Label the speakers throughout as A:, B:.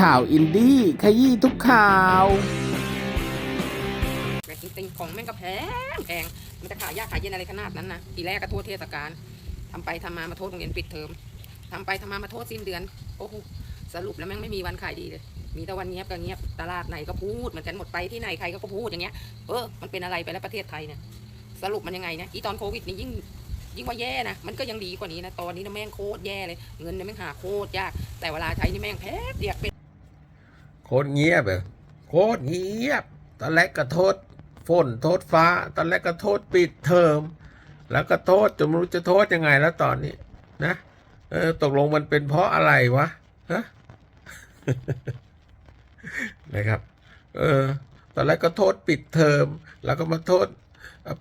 A: ข่าวอินดี้ขยี้ทุกข่าว
B: แต่จริงๆของแม่งก็แพงแพงมันจะขายยากขายเย็นอะไรขนาดนั้นนะทีแรกก็โทษเทศกาลทำไปทำมามาโทษโรงเรียนปิดเทอมทำไปทำมามาโทษสิ้นเดือนโอ้โหสรุปแล้วแม่งไม่มีวันขายดีเลย มีแต่วันเงียบก็เงียบตลาดไหนก็พูดเหมือนกันหมดไปที่ไหนใครก็พูดอย่างเงี้ยเออมันเป็นอะไรไปแล้วประเทศไทยเนี่ยสรุปมันยังไงนะอีตอนโควิดนี่ยิ่งยิ่งว่าแย่นะ มันก็ยังดีกว่านี้นะ ตอนนี้นะแม่งโคตรแย่เลย เงินเนี่ยแม่งหาโคตรยาก แต่เวลาใช้นี่แม่งแพงเดียกเป็น
A: โคตรเงียบเลยโคตรเงียบ ตอนแรกก็โทษฝนโทษฟ้า ตอนแรกก็โทษปิดเทอม แล้วก็โทษจนไม่รู้จะโทษยังไงแล้วตอนนี้ นะ เออ ตกลงมันเป็นเพราะอะไรวะฮะนะครับ เออ ตอนแรกก็โทษปิดเทอม แล้วก็มาโทษ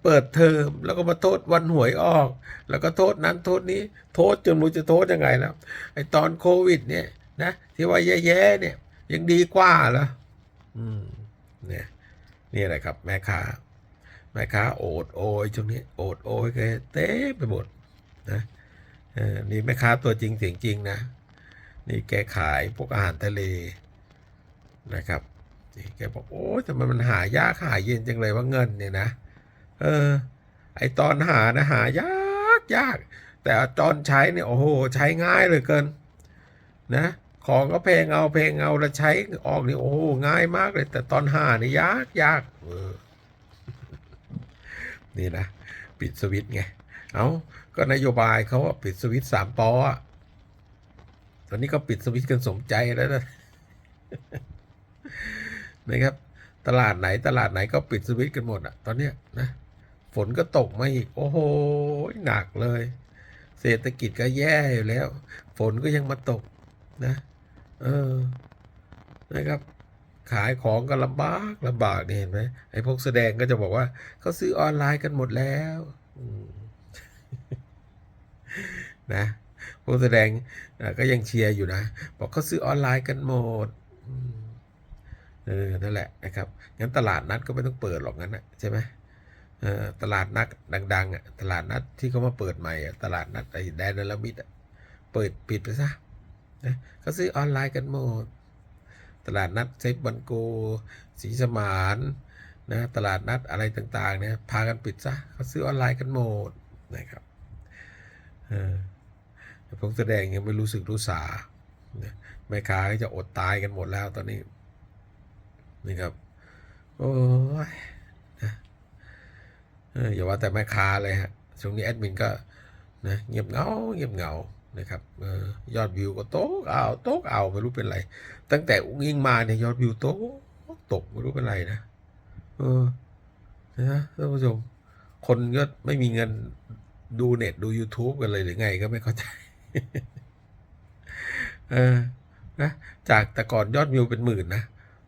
A: เปิดเทอม แล้วก็มาโทษวันหวยออก แล้วก็โทษนั้นโทษนี้ โทษจนไม่รู้จะโทษยังไงแล้ว ไอตอนโควิด เนี่ยนะที่ว่าแย่ๆเนี่ย ยังดีกว่าเหรออืมเนี่ยนี่แหละครับ แม่ค้าแม่ค้าโอดโอยช่วงนี้โอดโอยแกเต้ไปหมดนะเออนี่แม่ค้าตัวจริงเสียงจริงนะนี่แกขายพวกอาหารทะเลนะครับนี่แกบอกโอ้ยทำไมมันหายากหาเย็นจังเลยว่าเงินเนี่ยนะเออ ไอตอนหานะหายากยาก แต่ตอนใช้เนี่ยโอ้โหใช้ง่ายเหลยเกิน นะ ของก็เพลงเอาเพลงเอาแล้วใช้ออกนี่โอ้โหง่ายมากเลย แต่ตอนหานี่ยากยากเออนี่นะปิดสวิตไงเอาก็นโยบายเขาว่าปิดสวิตสามปออตอนนี้ก็ปิดสวิตกันสมใจแล้วนะนะครับ ตลาดไหนตลาดไหนก็ปิดสวิตกันหมดอะ ตอนเนี้ยนะฝนก็ตกมาอีก โอ้โหหนักเลย เศรษฐกิจก็แย่อยู่แล้ว ฝนก็ยังมาตกนะ เออนะครับ ขายของก็ลำบากลำบากนี่เห็นไหมไอ้พวกแสดงก็จะบอกว่าเขาซื้อออนไลน์กันหมดแล้วนะพวกแสดงก็ยังเชียร์อยู่นะ บอกเขาซื้อออนไลน์กันหมดเออนั่นแหละนะครับงั้นตลาดนัดก็ไม่ต้องเปิดหรอกงั้นนะใช่ไหมตลาดนัดดังๆอะตลาดนัดที่เขามาเปิดใหม่อะตลาดนัดไอ้แดนนลมิดอะเปิดปิดไปซะ นะเขาซื้อออนไลน์กันหมด ตลาดนัดเซฟบันโกศรีสมานนะตลาดนัดอะไรต่างๆเนี่ยพากันปิดซะเขาซื้อออนไลน์กันหมดนะครับเออแต่พวกแสดงยังไม่รู้สึกรู้สาแม่ค้าก็จะอดตายกันหมดแล้วตอนนี้นี่ครับโอ้ยนะอย่าว่าแต่แม่ค้าเลยฮะช่วงนี้แอดมินก็นะเงียบเหงาเงียบเหงา นะครับออยอดวิวก็ตกเอาตกเอาไม่รู้เป็นไร ตั้งแต่อุ้งอิงมาเนี่ยยอดวิวตกตกไม่รู้เป็นไรนะเออนะท่านผู้ชมคนก็ไม่มีเงินดูเน็ตดู YouTube กันเลยหรือไงก็ไม่เข้าใจเออนะจากแต่ก่อนยอดวิวเป็นหมื่นนะ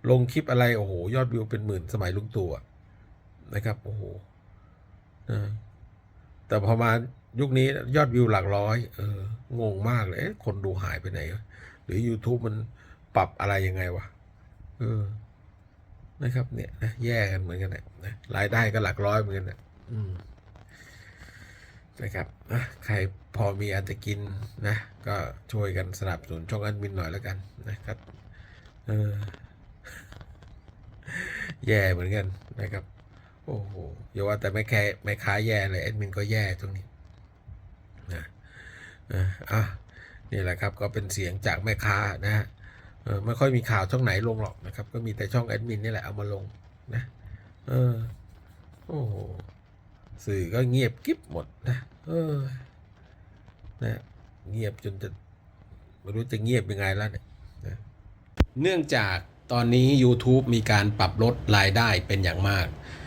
A: ลงคลิปอะไรโอ้โหยอดวิวเป็นหมื่นสมัยลุงตู่นะครับโอ้โหแต่พอมา ยุคนี้ยอดวิวหลักร้อย เออ งงมากเลยเอ๊ะคนดูหายไปไหน หรือ YouTube มันปรับอะไรยังไงวะ เออ นะครับ เนี่ยนะแย่กันเหมือนกันนะนะรายได้ก็หลักร้อยเหมือนกันนะอืมนะครับอะใครพอมีอันจะกินนะ ก็ช่วยกันสนับสนุนช่องอันมินหน่อยแล้วกันนะครับเออแย่เหมือนกันนะครับ โอ้โหอย่าว่าแต่ไม่แค่ไม่ค้าแย่เลยแอดมินก็แย่ตรงนี้ นะอะนี่แหละครับก็เป็นเสียงจากแม่ค้านะฮะไม่ค่อยมีข่าวช่องไหนลงหรอกนะครับ ก็มีแต่ช่องแอดมินนี่แหละเอามาลงนะเออโอ้โหสื่อก็เงียบกิ๊บหมดนะเออนะเงียบจนจะไม่รู้จะเงียบยังไงแล้วเนี่ยนะเนื่องจากตอนนี้ YouTube มีการปรับลดรายได้เป็นอย่างมาก